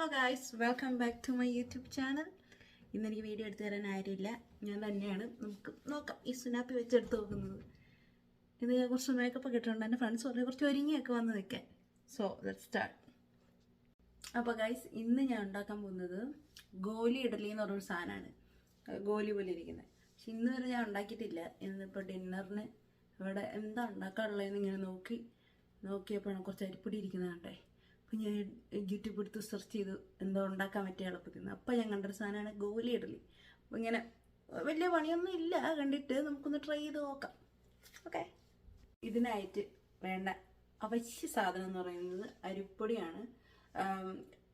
Hello guys welcome back to my YouTube channel ഇന്നെനിക്ക് video എടുത്തു തരാൻ ആരുമില്ല. ഞാൻ തന്നെയാണ്. നമുക്ക് നോക്കാം. ഈ സുനാപ്പി വെച്ചെടുത്ത് നോക്കുന്നത്. ഇത് കുറച്ച് മേക്കപ്പ് ഒക്കെ ഇട്ടിട്ടുണ്ട് എന്റെ ഫ്രണ്ട്സ് പറഞ്ഞു കുറച്ച് ഒരുങ്ങിയൊക്കെ വന്ന് നിൽക്കാൻ. സോ ലെറ്റ് സ്റ്റാർട്ട് അപ്പോൾ ഗായ്സ് ഇന്ന് ഞാൻ ഉണ്ടാക്കാൻ പോകുന്നത് ഗോലി ഇഡലി എന്ന് പറഞ്ഞൊരു സാധനമാണ്. ഗോലി പോലെ ഇരിക്കുന്നത്. പക്ഷെ ഇന്ന് വരെ ഞാൻ ഉണ്ടാക്കിയിട്ടില്ല. ഇന്നിപ്പോൾ ഡിന്നറിന് ഇവിടെ എന്താ ഉണ്ടാക്കാനുള്ളതെന്ന് ഇങ്ങനെ നോക്കി നോക്കിയപ്പോഴാണ് കുറച്ച് അരിപ്പൊടി ഇരിക്കുന്നത് കണ്ടേ. അപ്പം ഞാൻ യൂട്യൂബ് എടുത്ത് സെർച്ച് ചെയ്തു എന്തോ ഉണ്ടാക്കാൻ പറ്റിയ എളുപ്പത്തിൽ അപ്പം ഞാൻ കണ്ടൊരു സാധനമാണ് ഗോലി ഇഡലി. അപ്പം ഇങ്ങനെ വലിയ പണിയൊന്നും ഇല്ല കണ്ടിട്ട് നമുക്കൊന്ന് ട്രൈ ചെയ്ത് നോക്കാം. ഓക്കെ ഇതിനായിട്ട് വേണ്ട അവശ്യ സാധനം എന്ന് പറയുന്നത് അരിപ്പൊടിയാണ്.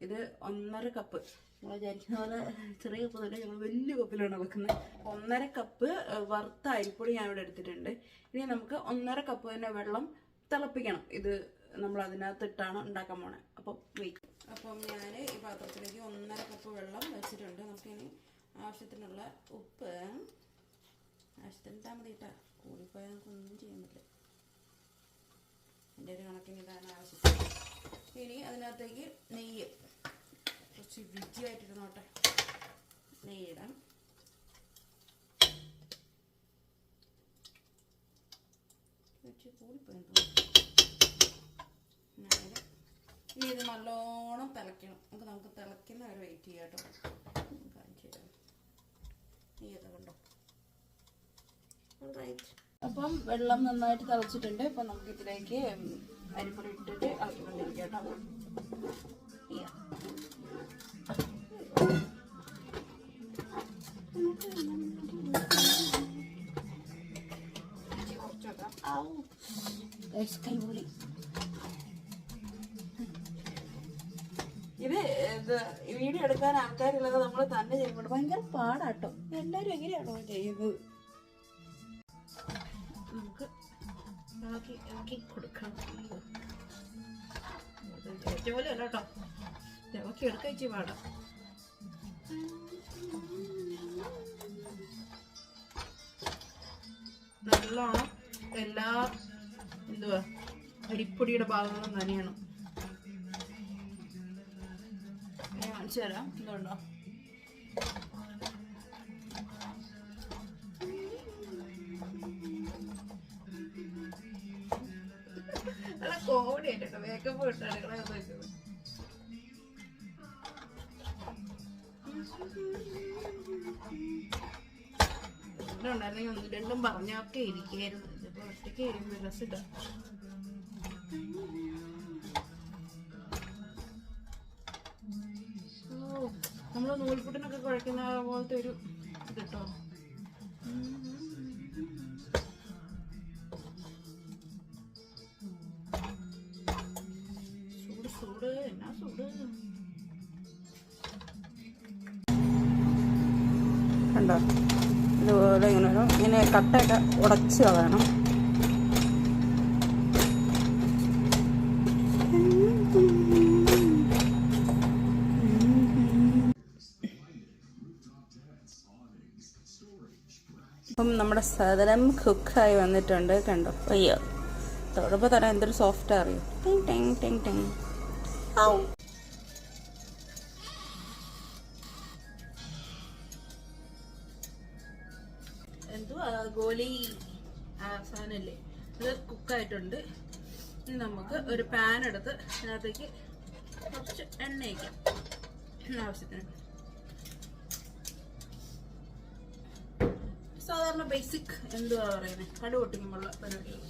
ഇത് ഒന്നര കപ്പ് നമ്മൾ വിചാരിക്കുന്ന പോലെ ചെറിയ കപ്പ് തന്നെ ഞങ്ങൾ വലിയ കപ്പിലാണ് വെക്കുന്നത്. ഒന്നര കപ്പ് വറുത്ത അരിപ്പൊടി ഞാൻ ഇവിടെ എടുത്തിട്ടുണ്ട്. ഇനി നമുക്ക് ഒന്നര കപ്പ് തന്നെ വെള്ളം തിളപ്പിക്കണം. ഇത് നമ്മൾ അതിനകത്തിട്ടാണ് ഉണ്ടാക്കാൻ പോണേ. അപ്പം വെയിറ്റ് അപ്പം ഞാൻ ഈ പാത്രത്തിലേക്ക് ഒന്നര കപ്പ് വെള്ളം വെച്ചിട്ടുണ്ട്. നമുക്കിനി ആവശ്യത്തിനുള്ള ഉപ്പ്. ആവശ്യത്തിന് ഇട്ടാൽ മതി ഇട്ടാ കൂടിപ്പോയാൽ നമുക്കൊന്നും ചെയ്യാൻ പറ്റില്ല. എന്റെ ഒരു കണക്കിന് ഇതാണ് ആവശ്യം ഇനി അതിനകത്തേക്ക് നെയ്യ്. കുറച്ച് രുചിയായിട്ടിരുന്നോട്ടെ നെയ്യിടാം രുചി കൂടിപ്പോയി നേരെ ഇനി ഇത് നല്ലോണം തിളയ്ക്കണം. നമുക്ക് നമുക്ക് തിളയ്ക്കുന്ന വരെ വെയിറ്റ് ചെയ്യാം കേട്ടോ. കാണിച്ചു തരാം. കണ്ടോ? റൈറ്റ് അപ്പം വെള്ളം നന്നായിട്ട് തിളച്ചിട്ടുണ്ട്. അപ്പം നമുക്ക് ഇതിലേക്ക് അരിപ്പൊടി ഇട്ടിട്ട് ഇളക്കിക്കൊണ്ടിരിക്കുക കേട്ടോ. കുറച്ച് വെക്കാം. ഔ. ഇത് വീഡിയോ എടുക്കാൻ ആൾക്കാരുള്ളത് നമ്മൾ തന്നെ ചെയ്യുമ്പോൾ ഭയങ്കര പാടാട്ടോ എല്ലാവരും എങ്ങനെയാണോ ചെയ്യുന്നത്? നമുക്ക് നല്ലോണം എല്ലാ എന്തുവാ അരിപ്പൊടിയുടെ ഭാഗങ്ങളും നനയണം. കാണിച്ചു തരാം ആയിട്ടോ മേക്കപ്പ് ഒന്ന് രണ്ടും പറഞ്ഞൊക്കെ ഇരിക്കായിരുന്നു ഇതിപ്പോ ഒറ്റയ്ക്ക് ഇരിക്കുന്നു പോലത്തെ ഒരു കേട്ടോ ചൂട് ചൂട്. എന്നാ ചൂട്? കണ്ടോ? ഇതുപോലെ ഇങ്ങനെ ഇങ്ങനെ കട്ടയൊക്കെ ഉടച്ച് കളയണം. അപ്പം നമ്മുടെ സാധനം കുക്കായി വന്നിട്ടുണ്ട്. കണ്ടോ? അയ്യോ. തൊടുമ്പോൾ തരാൻ എന്തൊരു സോഫ്റ്റ് അറിയോ? ടെങ് ടെങ് ടെങ് ടെങ്. എന്തുവാ? ഗോലി ആ സാധനല്ലേ? ഇത് കുക്കായിട്ടുണ്ട് നമുക്ക് ഒരു പാൻ എടുത്ത് അതിനകത്തേക്ക് കുറച്ച് എണ്ണ വയ്ക്കാം ആവശ്യത്തിന്. സാധാരണ ബേസിക് എന്തുവാ പറയുന്നത് കടു പൊട്ടിക്കുമ്പോഴുള്ള പരിപാടികൾ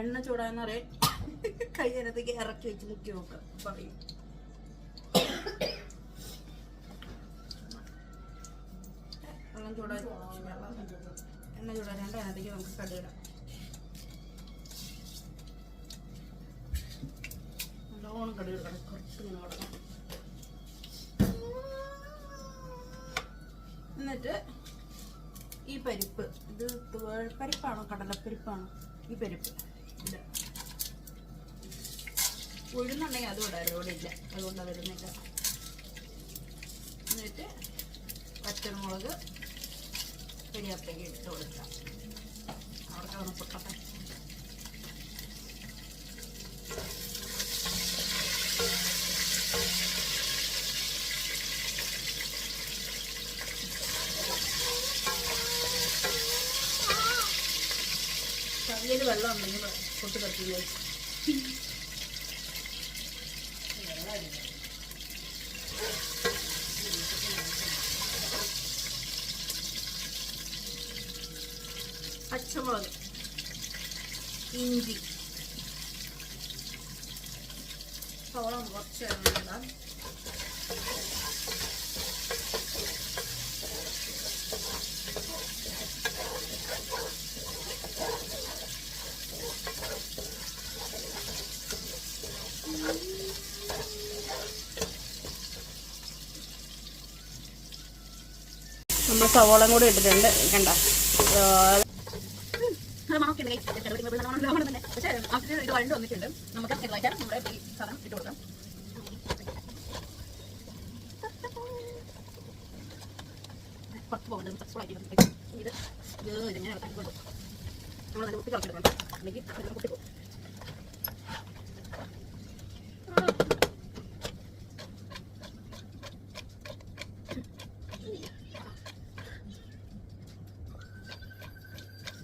എണ്ണ ചൂടാന്ന് പറയാൻ കൈ അതിനകത്തേക്ക് ഇറക്കി വെച്ച് മുക്കി നോക്ക പറയും. വെള്ളം ചൂടാ എണ്ണ ചൂടാനാണ്ട് അതിനകത്തേക്ക് നമുക്ക് കടുകിടാം. നല്ലോണം കടുകിടണം കുറച്ച് എന്നിട്ട് ഈ പരിപ്പ് ഇത് പരിപ്പാണോ കടലപ്പരിപ്പാണോ? ഈ പരിപ്പ്. ഇടാം ഉഴുന്നുണ്ടെങ്കിൽ അതും ഇടാം. ഇവിടെ ഇല്ല. അതുകൊണ്ട് വരുന്നില്ല. എന്നിട്ട് പച്ചമുളക് കരിയാപ്പയ്ക്ക് ഇട്ട് കൊടുക്കാം. കിടന്ന് പൊട്ടട്ടെ ഉണ്ടെങ്കിൽ പൊട്ട് കത്തില്ല പച്ചമുളക് ഇഞ്ചി സവള കുറച്ച് ഇടാം നമ്മൾ സവോളം കൂടി ഇട്ടിട്ടുണ്ട് കണ്ട? ഇത് വഴണ്ട് വന്നിട്ടുണ്ട്. നമുക്ക് ചെറുതായിട്ട് നമ്മുടെ നമ്മൾ നല്ല കുത്തി കളക്കിടുന്നുണ്ട് അല്ലെങ്കിൽ കുട്ടി കുത്തിപ്പോകും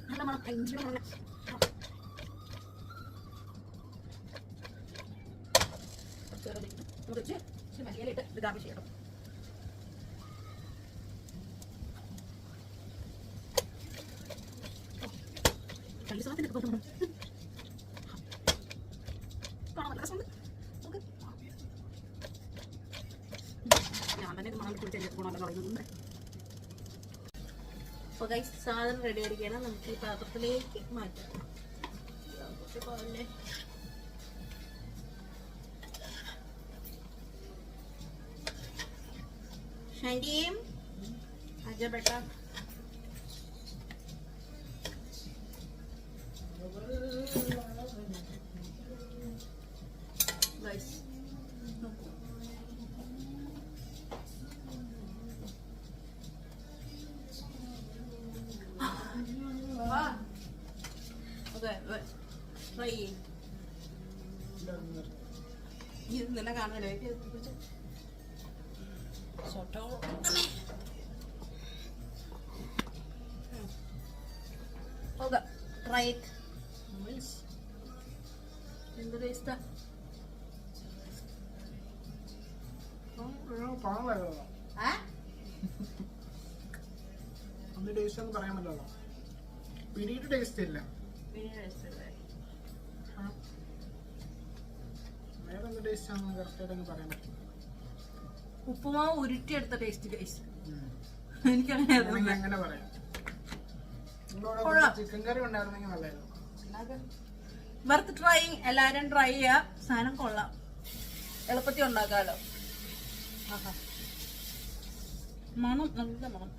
നല്ല മണം ഇഞ്ചിയുടെ മണം നമുക്ക് വെച്ച് ഇച്ചിരി ഞാൻ തന്നെ ഇത് മണം കുടിച്ച് ഗുണമെന്ന് പറയുന്നുണ്ട് അപ്പോൾ കൈ സാധനം റെഡി ആയിരിക്കണം നമുക്ക് ഈ പാത്രത്തിലേക്ക് മാറ്റാം. കുറച്ച് പോലെ ഷാന്റിയും ചെയ്യും. നിന്നെ കാണാനോ up. എന്ത് ടേസ്റ്റാ പിടിയിട്ട് ടേസ്റ്റ് ഇല്ല. പിന്നെ വേറെ എന്ത് ടേസ്റ്റ് പറയാൻ ഉപ്പുമാവ് ഉരുട്ടിയെടുത്ത ടേസ്റ്റ് ടേസ്റ്റ് എനിക്കറിയാം എനിക്കങ്ങനെ അങ്ങനെ പറയാം നിങ്ങളോട് കൊള്ളാം. ചിക്കൻ കറി ഉണ്ടായിരുന്നെങ്കിൽ നല്ലതായിരുന്നു വെറുതെ ട്രൈ എല്ലാരും ട്രൈ ചെയ്യാ സാധനം കൊള്ളാം എളുപ്പത്തിൽ ഉണ്ടാക്കാലോ ആഹാ. മണം നല്ല മണം